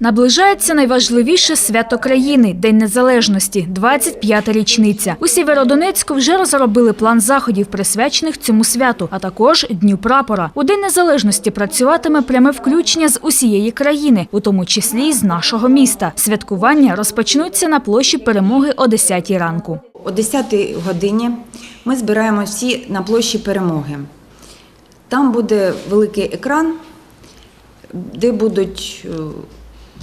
Наближається найважливіше свято країни День Незалежності, 25-та річниця. У Сєвєродонецьку вже розробили план заходів, присвячених цьому святу, а також Дню прапора. У День Незалежності працюватиме пряме включення з усієї країни, у тому числі й з нашого міста. Святкування розпочнуться на площі перемоги о 10 ранку. О 10 годині ми збираємо всі на площі перемоги. Там буде великий екран, де будуть е,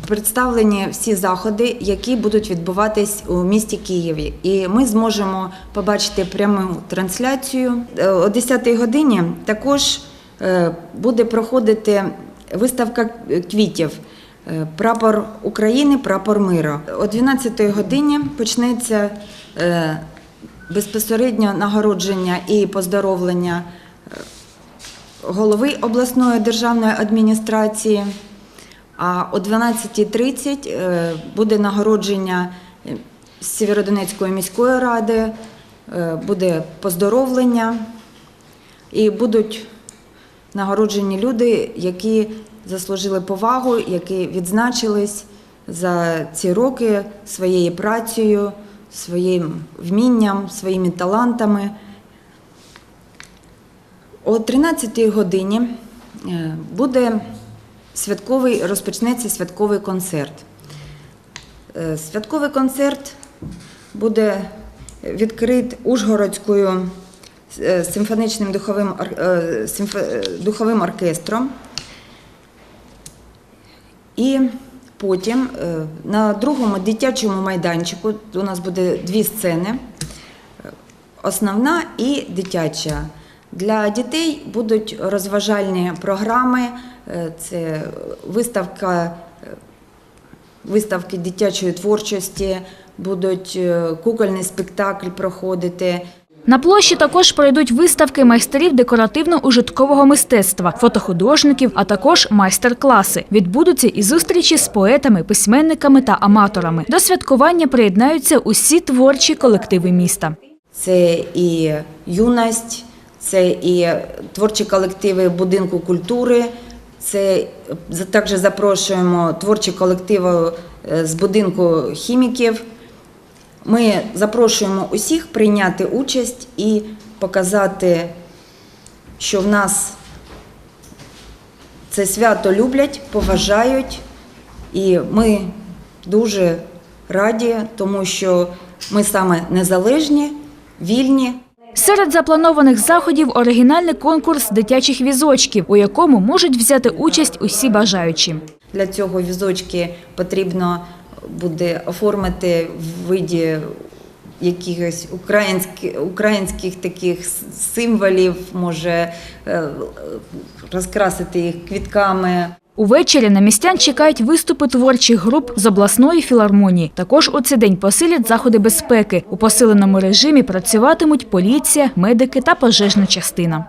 представлені всі заходи, які будуть відбуватись у місті Києві. І ми зможемо побачити пряму трансляцію. Е, О 10-й годині також е, буде проходити виставка квітів. Е, Прапор України, прапор миру. О 12-й годині почнеться безпосередньо нагородження і поздоровлення голови обласної державної адміністрації. А о 12.30 е, буде нагородження е, Сєвєродонецької міської ради, е, буде поздоровлення і будуть нагороджені люди, які заслужили повагу, які відзначились за ці роки своєю працею, своїм вмінням, своїми талантами. О 13 годині буде святковий, розпочнеться святковий концерт. Е, Святковий концерт буде відкрит Ужгородською е, симфонічним духовим, е, духовим оркестром. І потім на другому дитячому майданчику у нас буде дві сцени основна і дитяча. Для дітей будуть розважальні програми, е, це виставка, е, виставки дитячої творчості, будуть е, кукольний спектакль проходити. На площі також пройдуть виставки майстерів декоративно-ужиткового мистецтва, фотохудожників, а також майстер-класи. Відбудуться і зустрічі з поетами, письменниками та аматорами. До святкування приєднаються усі творчі колективи міста. Це і юність, це і творчі колективи будинку культури. Це також запрошуємо творчі колективи е, з будинку хіміків. Ми запрошуємо усіх прийняти участь і показати, що в нас це свято люблять, поважають, і ми дуже раді, тому що ми саме незалежні, вільні. Серед запланованих заходів оригінальний конкурс дитячих візочків, у якому можуть взяти участь усі бажаючі. Для цього візочки потрібно буде оформити в виді якихось українських, українських таких символів, може е, розкрасити їх квітками. Увечері на містян чекають виступи творчих груп з обласної філармонії. Також у цей день посилять заходи безпеки. У посиленому режимі працюватимуть поліція, медики та пожежна частина.